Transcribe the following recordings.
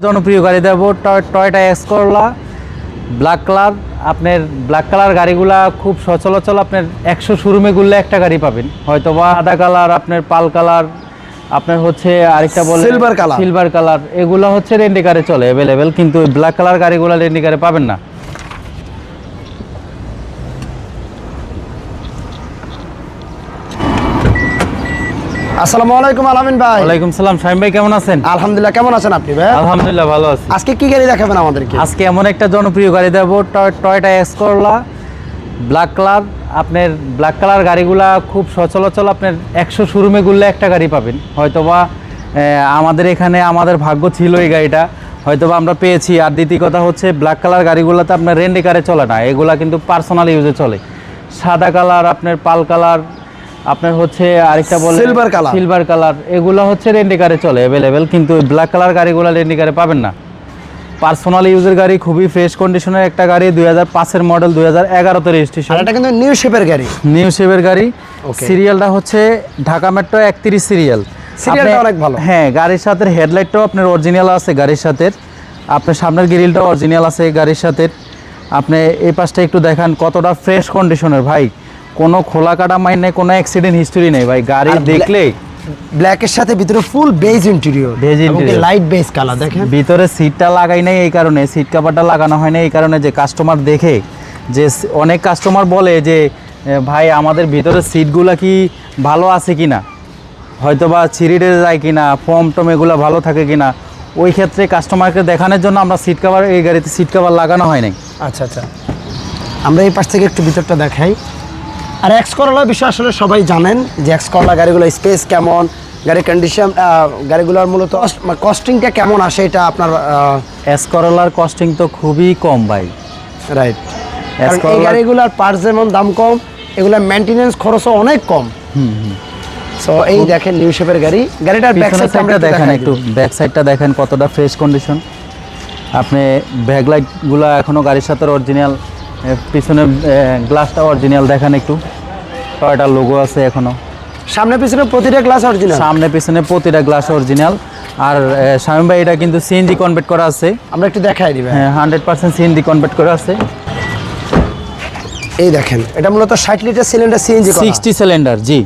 জনপ্রিয় গাড়ি দেবো toy- Toyota X Corolla black colour আপনার ব্ল্যাক কালার গাড়িগুলা খুব সচলাচল আপনার একশো শোরুমে ঘুরলে একটা গাড়ি পাবেন। হয়তো বা আদা কালার আপনার পাল কালার আপনার হচ্ছে আরেকটা বলে সিলভার কালার সিলভার কালার এগুলো হচ্ছে রেন্ডিকারে চলে অ্যাভেলেবেল কিন্তু ব্ল্যাক কালার গাড়িগুলো রেন্ডিকারে পাবেন না। আসসালামু আলাইকুম আলামিন ভাই। ওয়ালাইকুম সালাম শাহিম ভাই কেমন আছেন? আলহামদুলিল্লাহ কেমন আছেন আপনি ভাই? আলহামদুলিল্লাহ ভালো আছি। আজকে কি গাড়ি দেখাবেন আমাদেরকে? আজকে এমন একটা জনপ্রিয় গাড়ি দেবো toy- Toyota X Corolla black colour আপনার ব্ল্যাক কালার গাড়িগুলা খুব সচলাচল আপনার একশো শোরুমে ঘুরলে একটা গাড়ি পাবেন। হয়তোবা আমাদের এখানে আমাদের ভাগ্য ছিল এই গাড়িটা। হয়তোবা আমরা পেয়েছি। আর দ্বিতীয় কথা হচ্ছে ব্ল্যাক কালার গাড়িগুলোতে আপনার রেন্ডি কারে চলে না। এগুলা কিন্তু পার্সোনাল ইউজে চলে। সাদা কালার আপনার পাল কালার আপনার হচ্ছে আরেকটা বলে Silver color। সিলভার কালার এগুলো হচ্ছে রেন্ডি কারে চলে অ্যাভেলেবেল কিন্তু ব্ল্যাক কালার গাড়িগুলো রেন্ডি কারে পাবেন না। পার্সোনাল ইউজের গাড়ি খুবই ফ্রেশ কন্ডিশনের একটা গাড়ি দুই হাজার পাঁচের মডেল দুই হাজার এগারোতে রেজিস্ট্রেশন এটা কিন্তু নিউ শেপের গাড়ি। নিউ শেপের গাড়ি. সিরিয়ালটা হচ্ছে ঢাকা মেট্রো একত্রিশ সিরিয়াল সিরিয়ালটা অনেক ভালো। হ্যাঁ গাড়ির সাথে হেডলাইটটাও আপনার অরিজিনাল আছে গাড়ির সাথে। আপনার সামনের গ্রিলটাও অরিজিনাল আছে গাড়ির সাথে। আপনি এই পাশটা একটু দেখান কতটা ফ্রেশ কন্ডিশনের ভাই। কোনো খোলা কাটা মাইন নেই কোনো অ্যাক্সিডেন্ট হিস্টোরি নেই ভাই। গাড়ি দেখলে ব্ল্যাকের সাথে ভিতরে full beige interior Beige interior। Light beige colour দেখেন। ভিতরে সিটটা লাগাই নাই এই কারণে সিট কাভারটা লাগানো হয় না এই কারণে যে কাস্টমার দেখে যে অনেক কাস্টমার বলে যে ভাই আমাদের ভিতরে সিটগুলো কি ভালো আছে কি না হয়তো বা ছিঁড়ে যায় কি না ফর্ম টম এগুলো ভালো থাকে কি না ওই ক্ষেত্রে কাস্টমারকে দেখানোর জন্য আমরা সিট কাভার এই গাড়িতে সিট কাভার লাগানো হয় নাই। আচ্ছা আচ্ছা। আমরা এই পাশ থেকে একটু ভিতরটা দেখাই। আর এক্স করলা বিষয় আসলে সবাই জানেন যে এক্স করলা গাড়িগুলো স্পেস কেমন গাড়ির কন্ডিশন গাড়িগুলোর মূলত কস্টিংটা কেমন আসে এটা আপনার এক্স করলার কস্টিং তো খুবই কম ভাই। রাইট এই গাড়িগুলোর পার্টস যেমন দাম কম এগুলোর মেনটেনেন্স খরচও অনেক কম। সো এই দেখেন নিউ শেপের গাড়ি। গাড়িটার ব্যাক সাইডটা দেখেন একটু ব্যাক সাইডটা দেখেন কতটা ফ্রেশ কন্ডিশন আপনি ব্যাক লাইটগুলো এখনও গাড়ির সাথে অরিজিনাল পিছনে গ্লাসটা অরিজিনাল দেখেন একটু। টয়টার লোগো আছে এখনও। সামনে পিছনে প্রতিটা গ্লাস অরিজিনাল সামনে পিছনে প্রতিটা গ্লাস অরিজিনাল আর শামীম ভাই এটা কিন্তু সিএনজি কনভার্ট করা আছে। আমরা একটু দেখাই দিবেন হ্যাঁ হান্ড্রেড পার্সেন্ট সিএনজি কনভার্ট করা আছে। এই দেখেন এটা মূলত ষাট litre cylinder CNG sixty cylinder জি.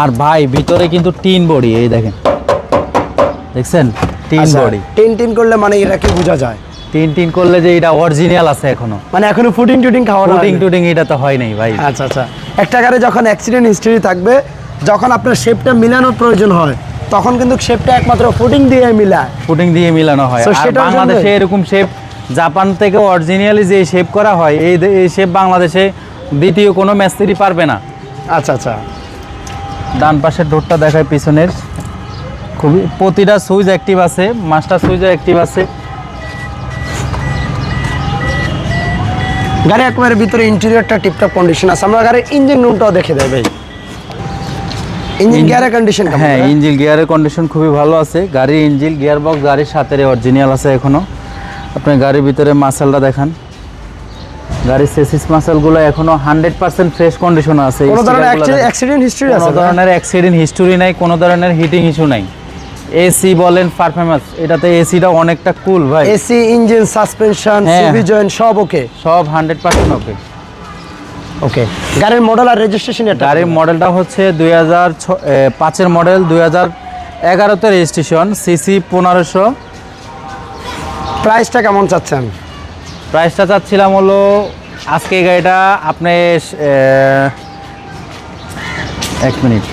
আর ভাই ভিতরে কিন্তু টিন বডি এই দেখেন। দেখছেন? টিন আচ্ছা। বডি টিন টিন করলে মানে এটা কি বোঝা যায়। টিন টিন করলে যে এটা অরিজিনাল আছে এখনও। মানে এখনও ফুটিং টুটিং খাওয়া টুটিং টুটিং এটা তো হয় নাই ভাই। আচ্ছা আচ্ছা। একটা গাড়ি যখন অ্যাক্সিডেন্ট হিস্ট্রি থাকবে যখন আপনার শেপটা মিলানোর প্রয়োজন হয় তখন কিন্তু শেপটা একমাত্র ফুটিং দিয়ে মিলায়। ফুটিং দিয়ে মিলানো হয়। আর বাংলাদেশে এরকম শেপ জাপান থেকে অরিজিনালি যে শেপ করা হয় এই এই শেপ বাংলাদেশে দ্বিতীয় কোনো মিস্ত্রি পারবে না। আচ্ছা আচ্ছা। ডান পাশের ডোরটা দেখায় পিছনের। খুবই প্রতিটা সুইচ অ্যাক্টিভ আছে মাস্টার সুইচও অ্যাক্টিভ আছে। গাড়ি একবারে ভিতরে ইন্টেরিয়রটা টিপটপ কন্ডিশন আছে। আমরা গাড়ির ইঞ্জিন রুমটাও দেখে দেয় ভাই। ইঞ্জিন গিয়ারের কন্ডিশন হ্যাঁ ইঞ্জিন গিয়ারের কন্ডিশন খুবই ভালো আছে। গাড়ির ইঞ্জিন গিয়ার বক্স গাড়ির সাথে অরিজিনাল আছে এখনও। আপনি গাড়ির ভিতরে মাসালটা দেখান। গাড়ির সেসিস মাসালগুলো এখনও হান্ড্রেড পার্সেন্ট ফ্রেশ কন্ডিশনে আছে। কোনো ধরনের। অ্যাক্সিডেন্ট হিস্ট্রি কোনো আছে ধরনের অ্যাক্সিডেন্ট হিস্টোরি নাই কোনো ধরনের হিটিং ইস্যু নাই। এসি বলেন পারফরমেন্স এটাতে এসিটা অনেকটা কুল ভাই। AC engine suspension. CV joint সব ওকে সব হান্ড্রেড পার্সেন্ট ওকে ওকে গাড়ির মডেল আর রেজিস্ট্রেশন এটা গাড়ির মডেলটা হচ্ছে দুই হাজার পাঁচের মডেল দুই হাজার এগারোতে রেজিস্ট্রেশন সিসি পনেরোশো। প্রাইসটা কেমন চাচ্ছেন? প্রাইসটা চাচ্ছিলাম হলো আজকে এই গাড়িটা আপনি এক মিনিট।